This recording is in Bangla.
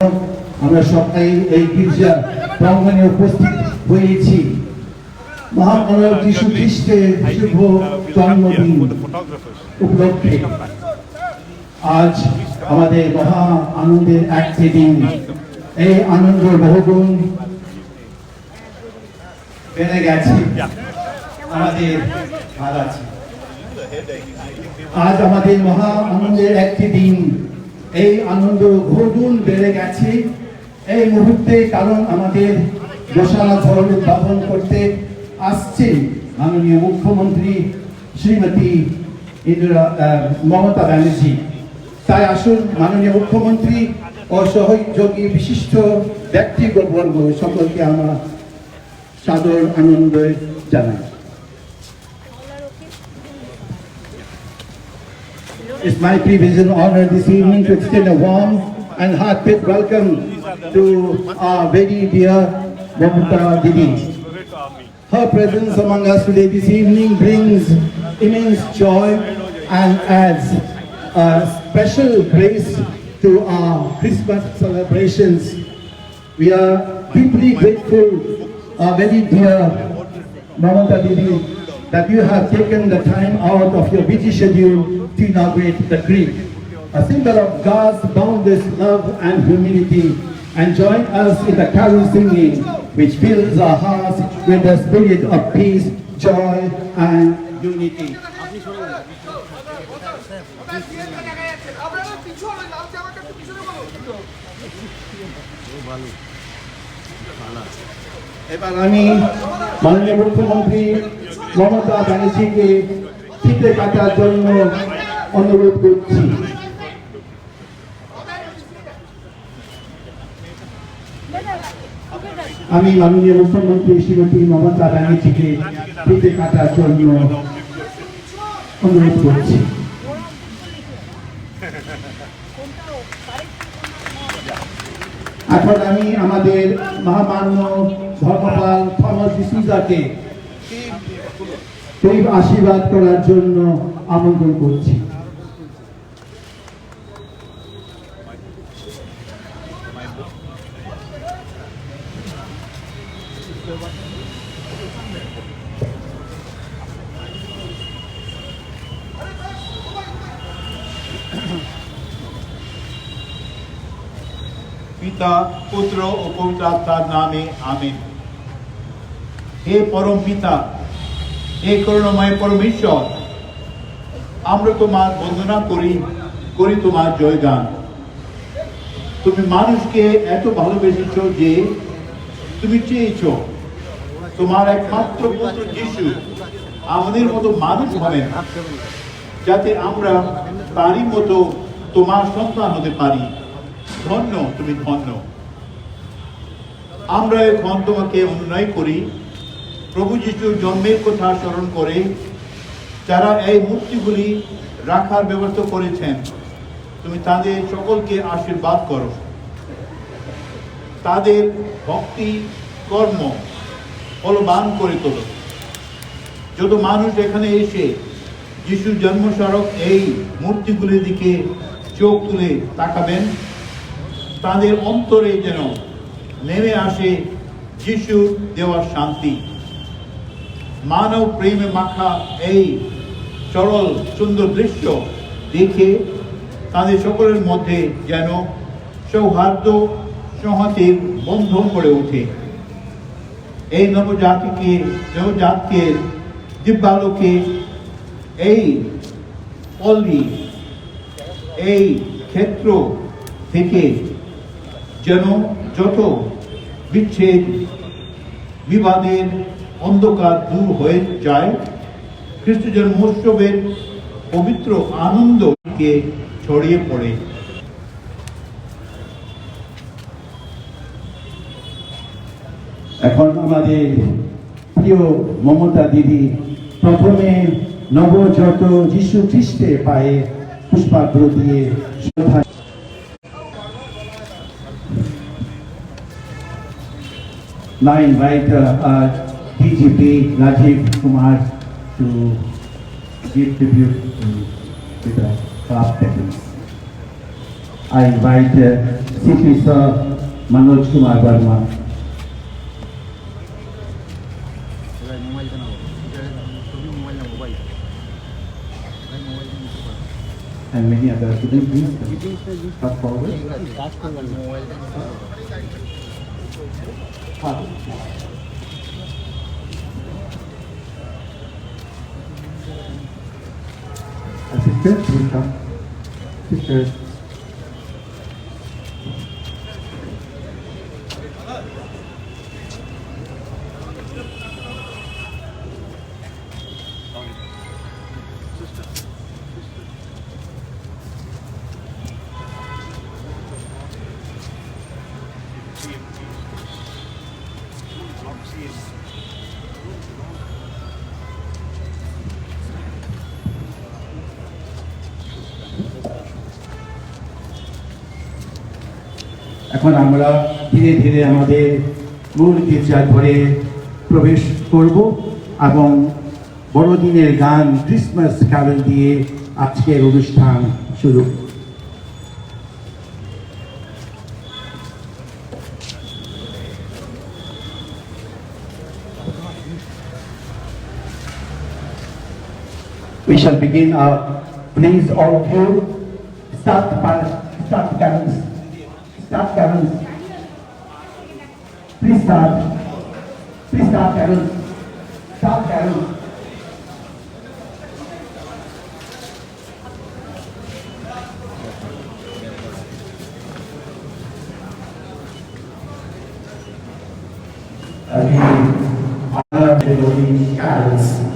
আমরা সবাই এই গির্জা প্রাঙ্গণে উপস্থিত হয়েছি। মহামানব যিশু খ্রিস্টের শুভ জন্মদিন উপলক্ষে। আজ আমাদের মহা আনন্দের একটি দিন। এই আনন্দ বহুগুণ বেড়ে গেছে। আমাদের আজ আমাদের মহা আনন্দের একটি দিন। এই আনন্দ বহুগুণ বেড়ে গেছে। এই মুহূর্তে কারণ আমাদের দোসালা ধর্ম উদ্ভাবন করতে আসছে মাননীয় মুখ্যমন্ত্রী শ্রীমতী ইন্দিরা মমতা ব্যানার্জি। তাই আসুন মাননীয় মুখ্যমন্ত্রী ও সহযোগী বিশিষ্ট ব্যক্তিবর্গ সকলকে আমরা সাদর আনন্দ জানাই। It's my privilege and honor this evening to extend a warm and heartfelt welcome to our very dear Mamata Didi. Her presence among us today this evening brings immense joy and adds a special grace to our Christmas celebrations. We are deeply grateful, our very dear Mamata Didi, that you have taken the time out of your busy schedule to inaugurate the creek, a symbol of God's boundless love and humility, and join us in the carol singing, which fills our hearts with the spirit of peace, joy, and unity. এবার আমি মাননীয় মুখ্যমন্ত্রী মমতা ব্যানার্জিকে ফিতে কাটার জন্য অনুরোধ করছি। আমি মাননীয় মুখ্যমন্ত্রী শ্রীমতী মমতা ব্যানার্জিকে ফিতে কাটার জন্য অনুরোধ করছি। এখন আমি আমাদের মহামান্য ধর্মপাল থমাস আশীর্বাদ করার জন্য আমন্ত্রণ করছি। পিতা, পুত্র ও পবিত্র আত্মার নামে আমিন। হে পরম পিতা, হে করুণাময় পরমেশ্বর, আমরা তোমার বন্দনা করি করি তোমার জয়গান। তুমি মানুষকে এত ভালোবেসেছ যে তুমি চেয়েছ, তোমার একমাত্র পুত্র যিশু আমাদের মতো মানুষ হবেন, যাতে আমরা তারই মতো তোমার সন্তান হতে পারি। ধন্য, তুমি ধন্য। আমরা এখন তোমাকে অনুনয় করি। প্রভু যিশুর জন্মের কথা স্মরণ করে যারা এই মূর্তিগুলি রাখার ব্যবস্থা করেছেন, তুমি তাদের সকলকে আশীর্বাদ করো। তাদের ভক্তি, কর্ম ফলবান করে তোলো। যত মানুষ এখানে এসে যিশুর জন্মস্মারক এই মূর্তিগুলির দিকে চোখ তুলে তাকাবেন তাদের অন্তরে যেন নেমে আসে যিশুর দেওয়ার শান্তি। মানব প্রেমে মাখা এই সরল সুন্দর দৃশ্য দেখে তাদের সকলের মধ্যে যেন সৌহার্দ্য সংহতির বন্ধন গড়ে ওঠে। এই নবজাতিকে নবজাতকে দিব্যালোকে এই পল্লী, এই ক্ষেত্র থেকে যেন যত বিচ্ছেদ, বিবাদের অন্ধকার দূর হয়ে যায়, খ্রিস্ট জন্মোৎসবের পবিত্র আনন্দকে ছড়িয়ে পড়ে। এখন আমাদের প্রিয় মমতা দিদি প্রথমে নবজত যিশু খ্রিস্টের পায়ে পুষ্পাগ্র দিয়ে শ্রদ্ধা Now I invite uh, uh, DGP Rajiv Kumar to give tribute to, to the craft techniques. I invite uh, CP Sir Manoj Kumar Verma. And many others. Could you please come forward? Assisted income. Assisted. Thank you. এখন আমরা ধীরে ধীরে আমাদের মূল গির্জা ঘরে প্রবেশ করব এবং বড়দিনের গান ক্রিসমাস ক্যারল দিয়ে আজকের অনুষ্ঠান শুরু। We shall begin our, please all of you, start, start carols. Start carols. Please start. Please start carols. Start. Again, honor the Lord's